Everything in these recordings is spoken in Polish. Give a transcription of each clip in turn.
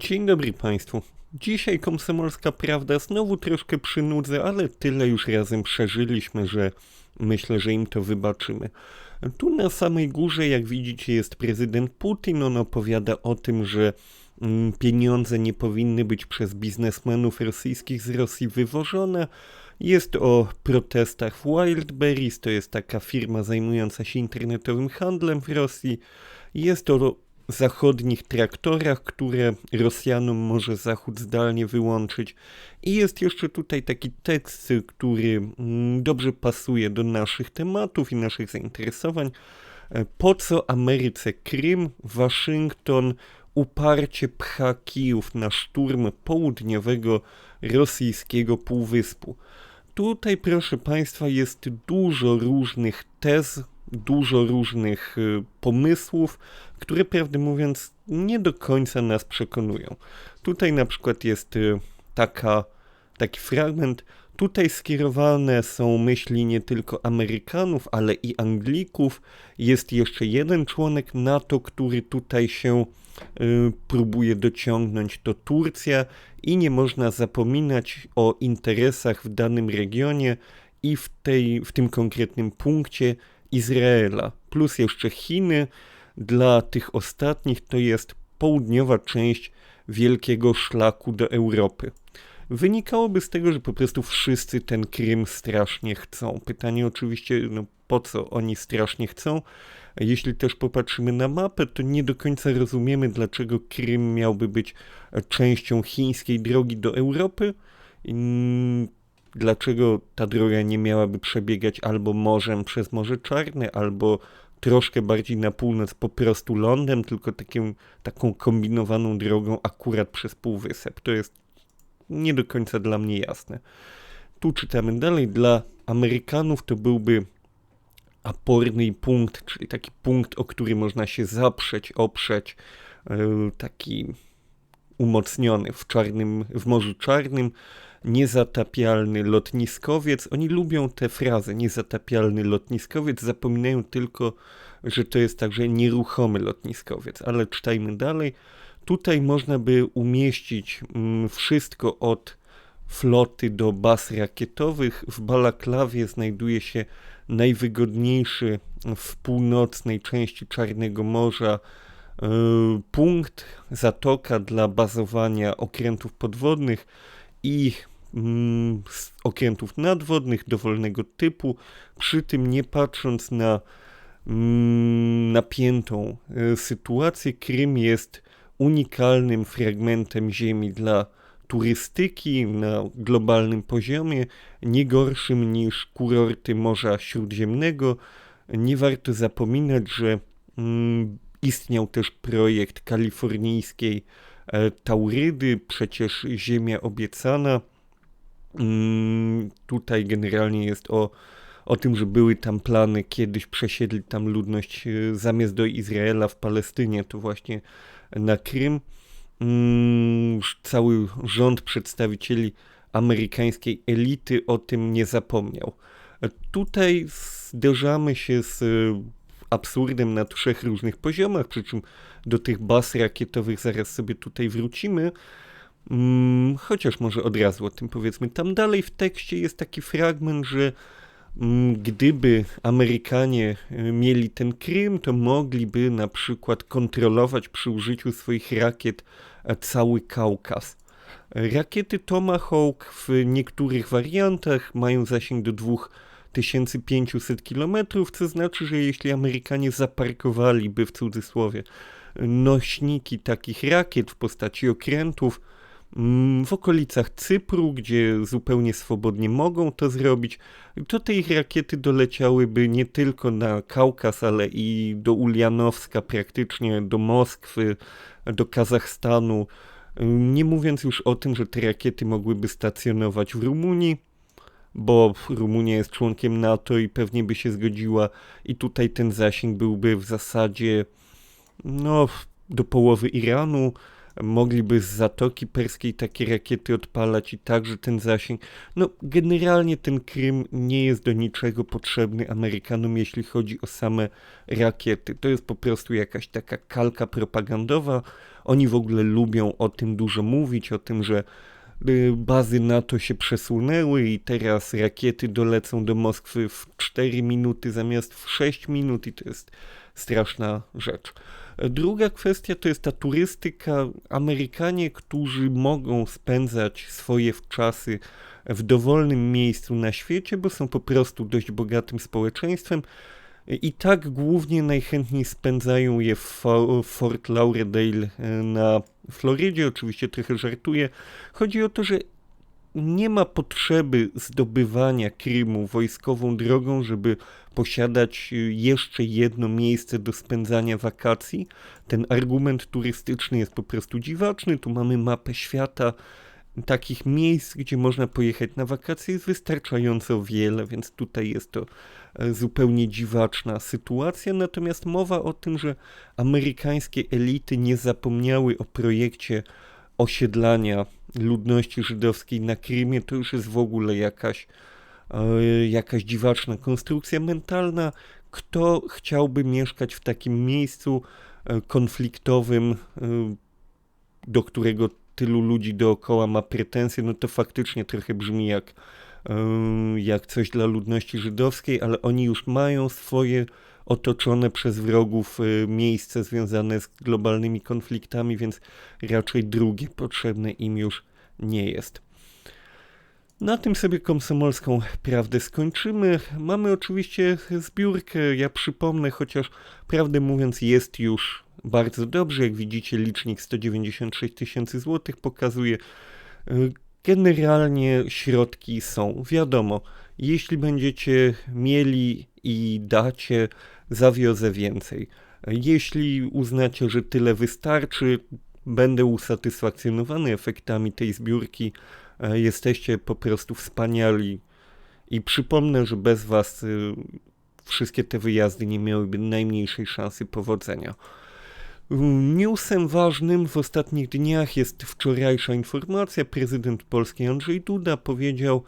Dzień dobry Państwu. Dzisiaj komsomolska prawda znowu troszkę przynudzę, ale tyle już razem przeżyliśmy, że myślę, że im to wybaczymy. Tu na samej górze, jak widzicie, jest prezydent Putin. On opowiada o tym, że mm, pieniądze nie powinny być przez biznesmenów rosyjskich z Rosji wywożone. Jest o protestach Wildberries, to jest taka firma zajmująca się internetowym handlem w Rosji. Jest o zachodnich traktorach, które Rosjanom może Zachód zdalnie wyłączyć. I jest jeszcze tutaj taki tekst, który mm, dobrze pasuje do naszych tematów i naszych zainteresowań. E, po co Ameryce Krym? Waszyngton uparcie pcha Kijów na szturm południowego rosyjskiego półwyspu. Tutaj, proszę Państwa, jest dużo różnych tez, dużo różnych y, pomysłów, które prawdę mówiąc nie do końca nas przekonują. Tutaj na przykład jest y, taka, taki fragment. Tutaj skierowane są myśli nie tylko Amerykanów, ale i Anglików. Jest jeszcze jeden członek NATO, który tutaj się y, próbuje dociągnąć, to Turcja i nie można zapominać o interesach w danym regionie i w, tej, w tym konkretnym punkcie Izraela, plus jeszcze Chiny. Dla tych ostatnich to jest południowa część wielkiego szlaku do Europy. Wynikałoby z tego, że po prostu wszyscy ten Krym strasznie chcą. Pytanie oczywiście, no po co oni strasznie chcą? Jeśli też popatrzymy na mapę, to nie do końca rozumiemy, dlaczego Krym miałby być częścią chińskiej drogi do Europy dlaczego ta droga nie miałaby przebiegać albo morzem przez Morze Czarne, albo troszkę bardziej na północ po prostu lądem, tylko taką, taką kombinowaną drogą akurat przez Półwysep. To jest nie do końca dla mnie jasne. Tu czytamy dalej, dla Amerykanów to byłby aporny punkt, czyli taki punkt, o który można się zaprzeć, oprzeć, e, taki umocniony w, czarnym, w Morzu Czarnym, niezatapialny lotniskowiec. Oni lubią te frazy, niezatapialny lotniskowiec, zapominają tylko, że to jest także nieruchomy lotniskowiec. Ale czytajmy dalej. Tutaj można by umieścić mm, wszystko od floty do baz rakietowych. W Balaklawie znajduje się najwygodniejszy w północnej części Czarnego Morza punkt, zatoka dla bazowania okrętów podwodnych i mm, okrętów nadwodnych dowolnego typu, przy tym nie patrząc na mm, napiętą y, sytuację, Krym jest unikalnym fragmentem ziemi dla turystyki na globalnym poziomie, nie gorszym niż kurorty Morza Śródziemnego. Nie warto zapominać, że mm, istniał też projekt kalifornijskiej e, Taurydy, przecież Ziemia Obiecana, Mm, tutaj generalnie jest o, o tym, że były tam plany kiedyś przesiedlić tam ludność e, zamiast do Izraela w Palestynie, to właśnie na Krym. Mm, cały rząd przedstawicieli amerykańskiej elity o tym nie zapomniał. E, tutaj zderzamy się z absurdem na trzech różnych poziomach, przy czym do tych baz rakietowych zaraz sobie tutaj wrócimy. Mm, chociaż może od razu o tym powiedzmy. Tam dalej w tekście jest taki fragment, że mm, gdyby Amerykanie y, mieli ten Krym, to mogliby na przykład kontrolować przy użyciu swoich rakiet e, cały Kaukaz. Rakiety Tomahawk w niektórych wariantach mają zasięg do 2500 km, co znaczy, że jeśli Amerykanie zaparkowaliby w cudzysłowie nośniki takich rakiet w postaci okrętów, Mm, w okolicach Cypru, gdzie zupełnie swobodnie mogą to zrobić, to te ich rakiety doleciałyby nie tylko na Kaukaz, ale i do Ulianowska, praktycznie do Moskwy, do Kazachstanu. Nie mówiąc już o tym, że te rakiety mogłyby stacjonować w Rumunii, bo Rumunia jest członkiem NATO i pewnie by się zgodziła, i tutaj ten zasięg byłby w zasadzie no, do połowy Iranu mogliby z Zatoki Perskiej takie rakiety odpalać i także ten zasięg. No, generalnie ten Krym nie jest do niczego potrzebny Amerykanom, jeśli chodzi o same rakiety. To jest po prostu jakaś taka kalka propagandowa. Oni w ogóle lubią o tym dużo mówić, o tym, że bazy NATO się przesunęły i teraz rakiety dolecą do Moskwy w 4 minuty zamiast w 6 minut i to jest straszna rzecz. Druga kwestia to jest ta turystyka. Amerykanie, którzy mogą spędzać swoje czasy w dowolnym miejscu na świecie, bo są po prostu dość bogatym społeczeństwem, i tak głównie najchętniej spędzają je w Fort Lauderdale e, na Florydzie. Oczywiście trochę żartuję. Chodzi o to, że nie ma potrzeby zdobywania Krymu wojskową drogą, żeby posiadać y, jeszcze jedno miejsce do spędzania wakacji. Ten argument turystyczny jest po prostu dziwaczny. Tu mamy mapę świata. Takich miejsc, gdzie można pojechać na wakacje, jest wystarczająco wiele, więc tutaj jest to e, zupełnie dziwaczna sytuacja. Natomiast mowa o tym, że amerykańskie elity nie zapomniały o projekcie osiedlania ludności żydowskiej na Krymie, to już jest w ogóle jakaś, e, jakaś dziwaczna konstrukcja mentalna. Kto chciałby mieszkać w takim miejscu e, konfliktowym, do którego tylu ludzi dookoła ma pretensje, no to faktycznie trochę brzmi jak, jak coś dla ludności żydowskiej, ale oni już mają swoje otoczone przez wrogów y, miejsce związane z globalnymi konfliktami, więc raczej drugie potrzebne im już nie jest. Na tym sobie komsomolską prawdę skończymy. Mamy oczywiście zbiórkę. Ja przypomnę, chociaż prawdę mówiąc, jest już bardzo dobrze. Jak widzicie, licznik 196 tysięcy złotych pokazuje. Y, generalnie środki są. Wiadomo, jeśli będziecie mieli i dacie zawiozę więcej. Jeśli uznacie, że tyle wystarczy, będę usatysfakcjonowany efektami tej zbiórki. E, jesteście po prostu wspaniali. I przypomnę, że bez Was y, wszystkie te wyjazdy nie miałyby najmniejszej szansy powodzenia. Newsem ważnym w ostatnich dniach jest wczorajsza informacja. Prezydent Polski Andrzej Duda powiedział,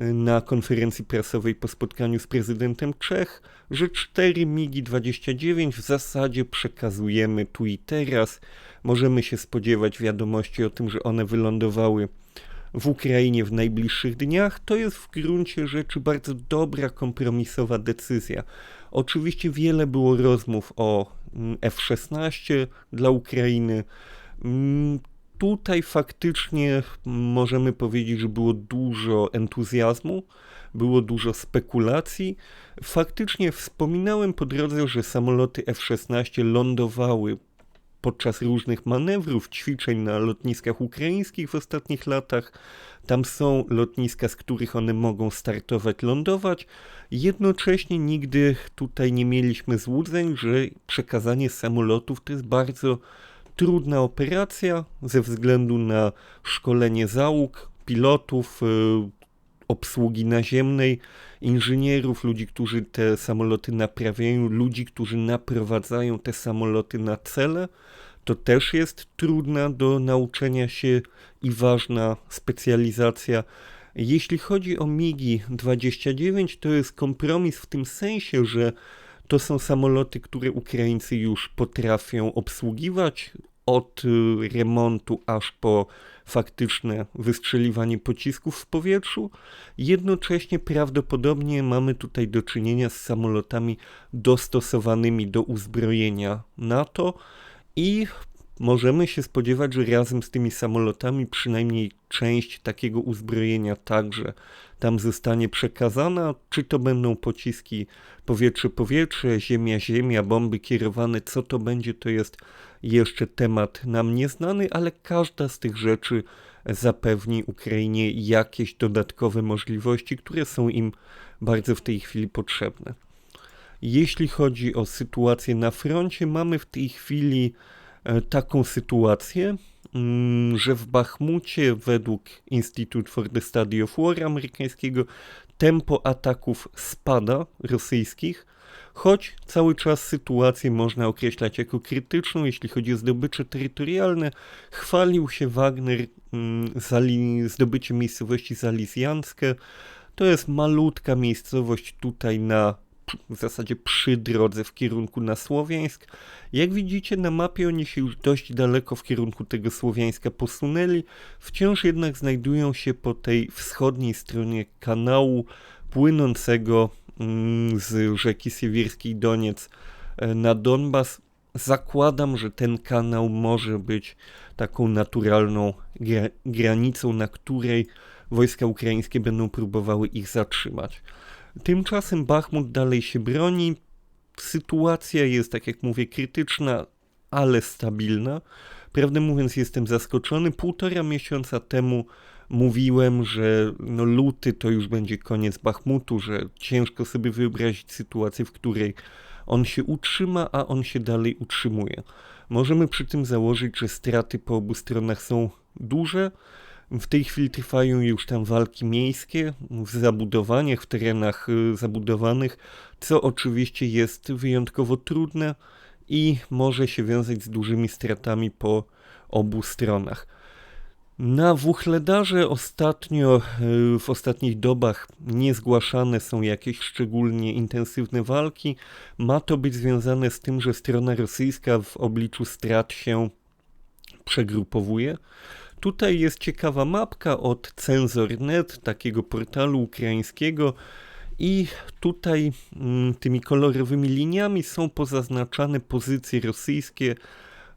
na konferencji prasowej po spotkaniu z prezydentem Czech, że 4 MiGi-29 w zasadzie przekazujemy tu i teraz. Możemy się spodziewać wiadomości o tym, że one wylądowały w Ukrainie w najbliższych dniach. To jest w gruncie rzeczy bardzo dobra, kompromisowa decyzja. Oczywiście wiele było rozmów o mm, F-16 dla Ukrainy. Mm, tutaj faktycznie możemy powiedzieć, że było dużo entuzjazmu, było dużo spekulacji. Faktycznie wspominałem po drodze, że samoloty F-16 lądowały podczas różnych manewrów, ćwiczeń na lotniskach ukraińskich w ostatnich latach. Tam są lotniska, z których one mogą startować, lądować. Jednocześnie nigdy tutaj nie mieliśmy złudzeń, że przekazanie samolotów to jest bardzo trudna operacja ze względu na szkolenie załóg, pilotów, y, obsługi naziemnej, inżynierów, ludzi, którzy te samoloty naprawiają, ludzi, którzy naprowadzają te samoloty na cele. To też jest trudna do nauczenia się i ważna specjalizacja. Jeśli chodzi o MIGI 29, to jest kompromis w tym sensie, że to są samoloty, które Ukraińcy już potrafią obsługiwać od y, remontu aż po faktyczne wystrzeliwanie pocisków w powietrzu. Jednocześnie prawdopodobnie mamy tutaj do czynienia z samolotami dostosowanymi do uzbrojenia NATO i możemy się spodziewać, że razem z tymi samolotami przynajmniej część takiego uzbrojenia także tam zostanie przekazana. Czy to będą pociski powietrze-powietrze, ziemia-ziemia, bomby kierowane, co to będzie, to jest jeszcze temat nam nieznany, ale każda z tych rzeczy zapewni Ukrainie jakieś dodatkowe możliwości, które są im bardzo w tej chwili potrzebne. Jeśli chodzi o sytuację na froncie, mamy w tej chwili taką sytuację, mm, że w Bachmucie według Institute for the Study of War amerykańskiego tempo ataków spada rosyjskich choć cały czas sytuację można określać jako krytyczną, jeśli chodzi o zdobycze terytorialne. Chwalił się Wagner mm, zdobyciem miejscowości Zalizjanskie. To jest malutka miejscowość tutaj na w zasadzie przy drodze w kierunku na Słowiańsk. Jak widzicie na mapie oni się już dość daleko w kierunku tego Słowiańska posunęli, wciąż jednak znajdują się po tej wschodniej stronie kanału płynącego mm, z rzeki Siewierskiej Doniec e, na Donbas. Zakładam, że ten kanał może być taką naturalną gra granicą, na której wojska ukraińskie będą próbowały ich zatrzymać. Tymczasem Bachmut dalej się broni. Sytuacja jest, tak jak mówię, krytyczna, ale stabilna. Prawdę mówiąc, jestem zaskoczony. Półtora miesiąca temu mówiłem, że no luty to już będzie koniec Bachmutu, że ciężko sobie wyobrazić sytuację, w której on się utrzyma, a on się dalej utrzymuje. Możemy przy tym założyć, że straty po obu stronach są duże. W tej chwili trwają już tam walki miejskie w zabudowaniach, w terenach y, zabudowanych, co oczywiście jest wyjątkowo trudne i może się wiązać z dużymi stratami po obu stronach. Na Wuchledarze ostatnio, y, w ostatnich dobach nie zgłaszane są jakieś szczególnie intensywne walki. Ma to być związane z tym, że strona rosyjska w obliczu strat się przegrupowuje. Tutaj jest ciekawa mapka od Cenzor.net, takiego portalu ukraińskiego. I tutaj mm, tymi kolorowymi liniami są pozaznaczane pozycje rosyjskie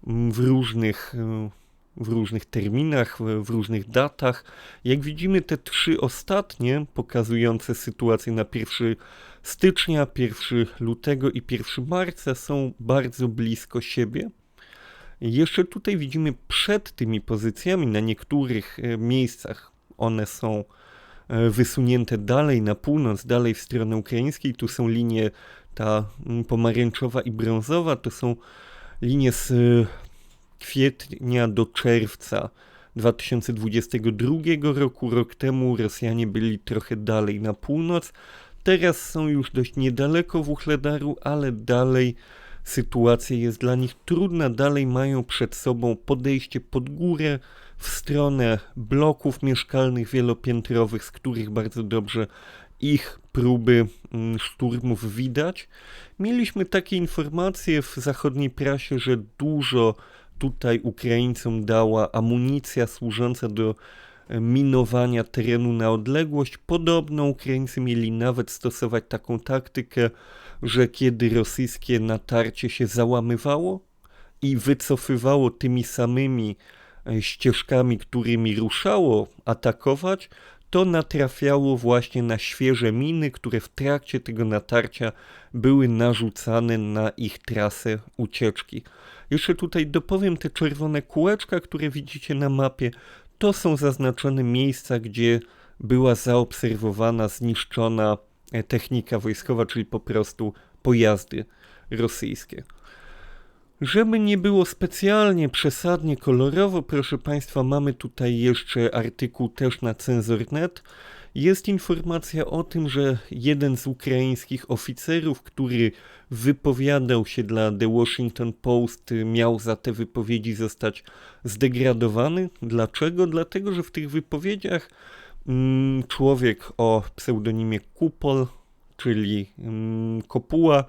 mm, w różnych, y, w różnych terminach, w różnych datach. Jak widzimy, te trzy ostatnie, pokazujące sytuację na 1 stycznia, 1 lutego i 1 marca, są bardzo blisko siebie. Jeszcze tutaj widzimy przed tymi pozycjami na niektórych e, miejscach one są e, wysunięte dalej na północ, dalej w stronę ukraińskiej. Tu są linie ta pomarańczowa i brązowa, to są linie z e, kwietnia do czerwca 2022 roku. Rok temu Rosjanie byli trochę dalej na północ. Teraz są już dość niedaleko Wuchledaru, ale dalej sytuacja jest dla nich trudna. Dalej mają przed sobą podejście pod górę w stronę bloków mieszkalnych wielopiętrowych, z których bardzo dobrze ich próby mm, szturmów widać. Mieliśmy takie informacje w zachodniej prasie, że dużo tutaj Ukraińcom dała amunicja służąca do e, minowania terenu na odległość. Podobno Ukraińcy mieli nawet stosować taką taktykę, że kiedy rosyjskie natarcie się załamywało i wycofywało tymi samymi e, ścieżkami, którymi ruszało atakować, to natrafiało właśnie na świeże miny, które w trakcie tego natarcia były narzucane na ich trasę ucieczki. Jeszcze tutaj dopowiem te czerwone kółeczka, które widzicie na mapie. To są zaznaczone miejsca, gdzie była zaobserwowana, zniszczona technika wojskowa, czyli po prostu pojazdy rosyjskie. Żeby nie było specjalnie przesadnie kolorowo, proszę Państwa, mamy tutaj jeszcze artykuł też na Cenzor.net. Jest informacja o tym, że jeden z ukraińskich oficerów, który wypowiadał się dla The Washington Post, miał za te wypowiedzi zostać zdegradowany. Dlaczego? Dlatego, że w tych wypowiedziach człowiek o pseudonimie Kupol, czyli mm, Kopuła,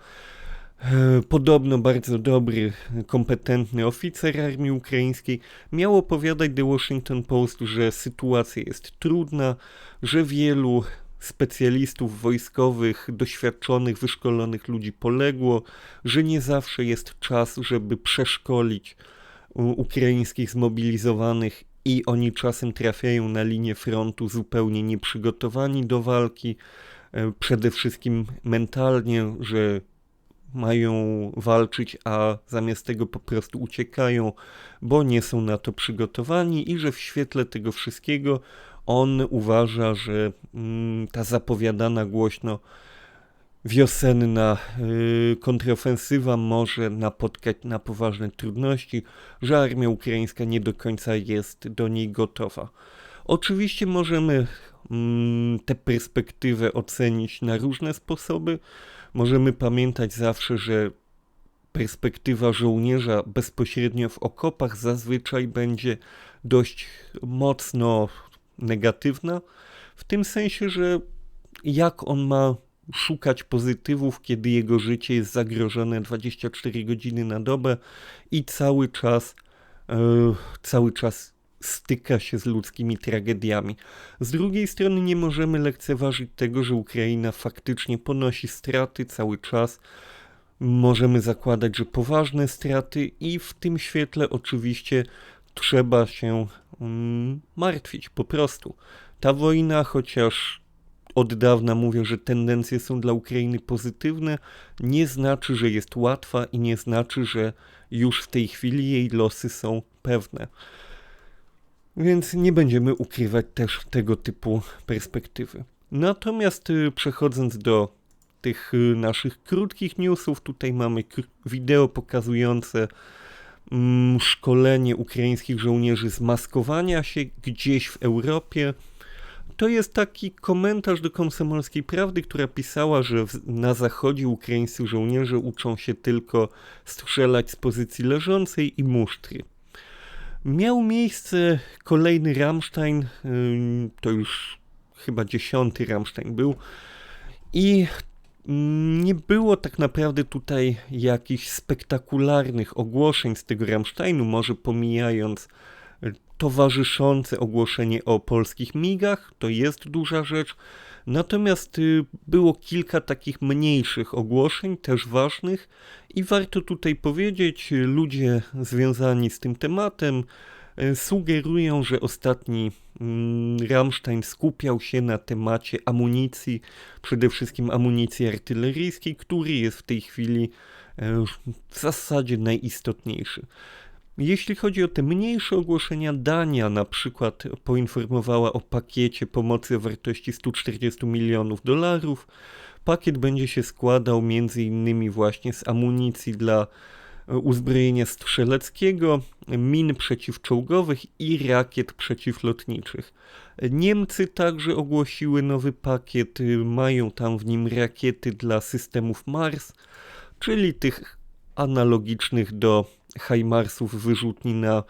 e, podobno bardzo dobry, kompetentny oficer armii ukraińskiej, miał opowiadać The Washington Post, że sytuacja jest trudna, że wielu specjalistów wojskowych, doświadczonych, wyszkolonych ludzi poległo, że nie zawsze jest czas, żeby przeszkolić ukraińskich zmobilizowanych i oni czasem trafiają na linię frontu zupełnie nieprzygotowani do walki, e, przede wszystkim mentalnie, że mają walczyć, a zamiast tego po prostu uciekają, bo nie są na to przygotowani i że w świetle tego wszystkiego on uważa, że mm, ta zapowiadana głośno wiosenna y, kontrofensywa może napotkać na poważne trudności, że armia ukraińska nie do końca jest do niej gotowa. Oczywiście możemy mm, tę perspektywę ocenić na różne sposoby. Możemy pamiętać zawsze, że perspektywa żołnierza bezpośrednio w okopach zazwyczaj będzie dość mocno negatywna, w tym sensie, że jak on ma szukać pozytywów, kiedy jego życie jest zagrożone 24 godziny na dobę i cały czas, yy, cały czas styka się z ludzkimi tragediami. Z drugiej strony nie możemy lekceważyć tego, że Ukraina faktycznie ponosi straty cały czas. Możemy zakładać, że poważne straty i w tym świetle oczywiście trzeba się mm, martwić po prostu. Ta wojna, chociaż od dawna mówią, że tendencje są dla Ukrainy pozytywne, nie znaczy, że jest łatwa i nie znaczy, że już w tej chwili jej losy są pewne. Więc nie będziemy ukrywać też tego typu perspektywy. Natomiast y, przechodząc do tych y, naszych krótkich newsów, tutaj mamy wideo pokazujące mm, szkolenie ukraińskich żołnierzy z maskowania się gdzieś w Europie. To jest taki komentarz do komsomolskiej prawdy, która pisała, że na zachodzie ukraińscy żołnierze uczą się tylko strzelać z pozycji leżącej i musztry. Miał miejsce kolejny Rammstein, to już chyba dziesiąty Rammstein był i nie było tak naprawdę tutaj jakichś spektakularnych ogłoszeń z tego Rammsteinu, może pomijając towarzyszące ogłoszenie o polskich migach, to jest duża rzecz. Natomiast y, było kilka takich mniejszych ogłoszeń, też ważnych, i warto tutaj powiedzieć, ludzie związani z tym tematem y, sugerują, że ostatni mm, Rammstein skupiał się na temacie amunicji, przede wszystkim amunicji artyleryjskiej, który jest w tej chwili y, w zasadzie najistotniejszy. Jeśli chodzi o te mniejsze ogłoszenia, Dania na przykład poinformowała o pakiecie pomocy o wartości 140 milionów dolarów. Pakiet będzie się składał innymi właśnie z amunicji dla e, uzbrojenia strzeleckiego, min przeciwczołgowych i rakiet przeciwlotniczych. Niemcy także ogłosiły nowy pakiet, mają tam w nim rakiety dla systemów Mars, czyli tych analogicznych do Heimarsów wyrzutni na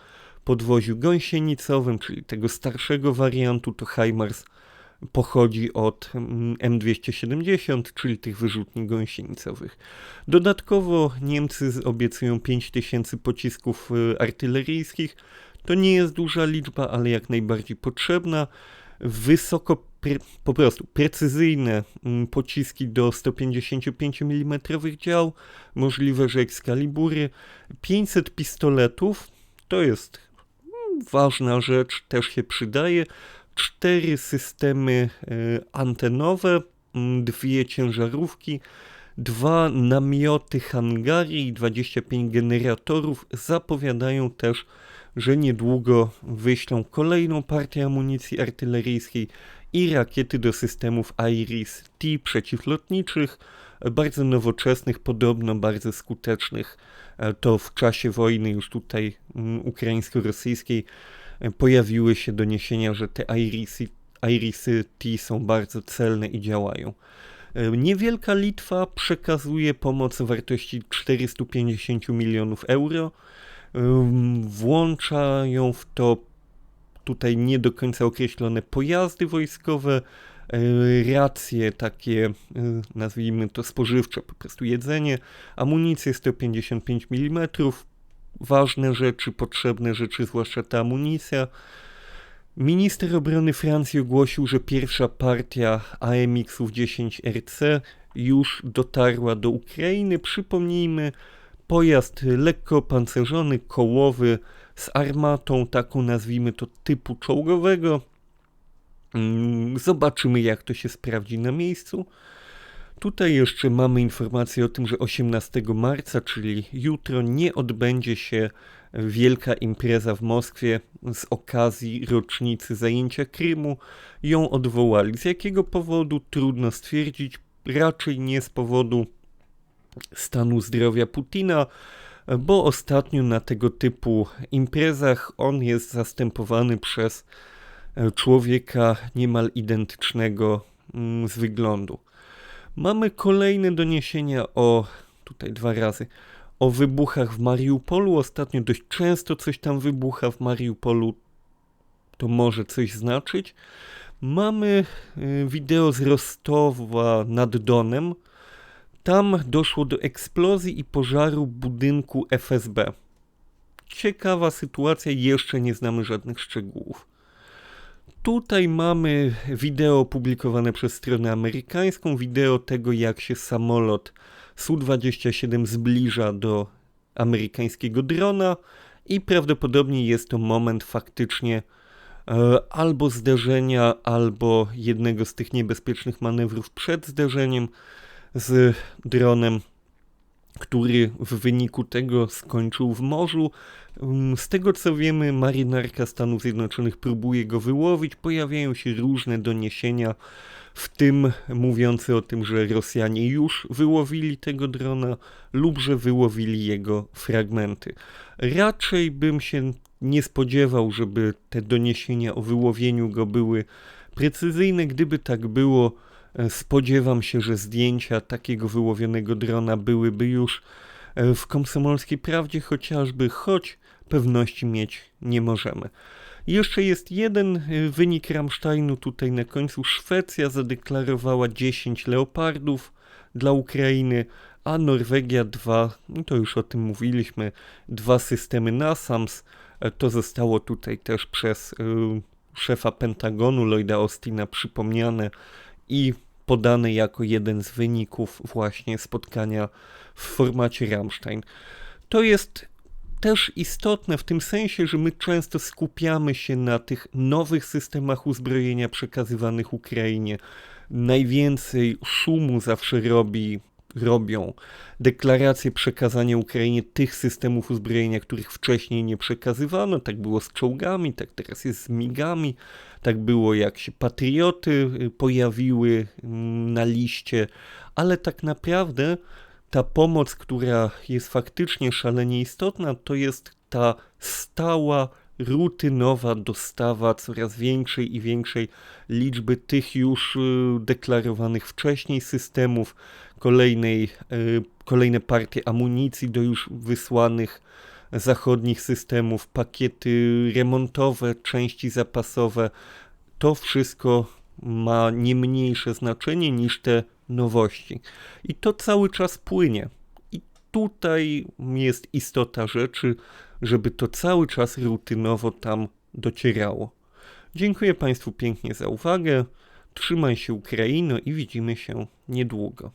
podwoziu gąsienicowym, czyli tego starszego wariantu, to Heimars pochodzi od M270, mm, czyli tych wyrzutni gąsienicowych. Dodatkowo Niemcy obiecują 5000 pocisków y, artyleryjskich. To nie jest duża liczba, ale jak najbardziej potrzebna. Wysoko po prostu precyzyjne mm, pociski do 155 mm dział, możliwe, że Excalibury, 500 pistoletów, to jest mm, ważna rzecz, też się przydaje, cztery systemy e, antenowe, mm, dwie ciężarówki, dwa namioty hangary i 25 generatorów. Zapowiadają też, że niedługo wyślą kolejną partię amunicji artyleryjskiej i rakiety do systemów IRIS-T przeciwlotniczych, bardzo nowoczesnych, podobno bardzo skutecznych. E, to w czasie wojny już tutaj mm, ukraińsko-rosyjskiej e, pojawiły się doniesienia, że te IRISy, IRISy T są bardzo celne i działają. E, niewielka Litwa przekazuje pomoc o wartości 450 milionów euro. Włączają w to tutaj nie do końca określone pojazdy wojskowe, e, racje takie, e, nazwijmy to spożywcze, po prostu jedzenie, amunicję 155 mm, ważne rzeczy, potrzebne rzeczy, zwłaszcza ta amunicja. Minister obrony Francji ogłosił, że pierwsza partia AMX-ów 10 RC już dotarła do Ukrainy. Przypomnijmy, pojazd lekko opancerzony, kołowy, z armatą, taką nazwijmy to typu czołgowego. Mm, zobaczymy, jak to się sprawdzi na miejscu. Tutaj jeszcze mamy informację o tym, że 18 marca, czyli jutro, nie odbędzie się wielka impreza w Moskwie z okazji rocznicy zajęcia Krymu. Ją odwołali. Z jakiego powodu trudno stwierdzić, raczej nie z powodu stanu zdrowia Putina, bo ostatnio na tego typu imprezach on jest zastępowany przez e, człowieka niemal identycznego mm, z wyglądu. Mamy kolejne doniesienia o, tutaj dwa razy, o wybuchach w Mariupolu. Ostatnio dość często coś tam wybucha w Mariupolu. To może coś znaczyć. Mamy y, wideo z Rostowa nad Donem. Tam doszło do eksplozji i pożaru budynku FSB. Ciekawa sytuacja, jeszcze nie znamy żadnych szczegółów. Tutaj mamy wideo opublikowane przez stronę amerykańską, wideo tego jak się samolot Su-27 zbliża do amerykańskiego drona i prawdopodobnie jest to moment faktycznie e, albo zderzenia, albo jednego z tych niebezpiecznych manewrów przed zderzeniem z dronem, który w wyniku tego skończył w morzu. Mm, Z tego co wiemy, marynarka Stanów Zjednoczonych próbuje go wyłowić. Pojawiają się różne doniesienia, w tym mówiące o tym, że Rosjanie już wyłowili tego drona lub że wyłowili jego fragmenty. Raczej bym się nie spodziewał, żeby te doniesienia o wyłowieniu go były precyzyjne. Gdyby tak było, spodziewam się, że zdjęcia takiego wyłowionego drona byłyby już e, w komsomolskiej prawdzie chociażby, choć pewności mieć nie możemy. Jeszcze jest jeden y, wynik Rammsteinu tutaj na końcu. Szwecja zadeklarowała 10 leopardów dla Ukrainy, a Norwegia dwa, no to już o tym mówiliśmy, dwa systemy NASAMS. E, To zostało tutaj też przez y, szefa Pentagonu Lloyda Austina przypomniane i podane jako jeden z wyników właśnie spotkania w formacie Rammstein. To jest też istotne w tym sensie, że my często skupiamy się na tych nowych systemach uzbrojenia przekazywanych Ukrainie. Najwięcej szumu zawsze robi, robią deklaracje przekazania Ukrainie tych systemów uzbrojenia, których wcześniej nie przekazywano. Tak było z czołgami, tak teraz jest z migami. Tak było jak się patrioty y, pojawiły mm, na liście, ale tak naprawdę ta pomoc, która jest faktycznie szalenie istotna, to jest ta stała, rutynowa dostawa coraz większej i większej liczby tych już y, deklarowanych wcześniej systemów, kolejnej, y, kolejne partie amunicji do już wysłanych zachodnich systemów, pakiety remontowe, części zapasowe. To wszystko ma nie mniejsze znaczenie niż te nowości. I to cały czas płynie. Tutaj jest istota rzeczy, żeby to cały czas rutynowo tam docierało. Dziękuję Państwu pięknie za uwagę. Trzymaj się Ukraino i widzimy się niedługo.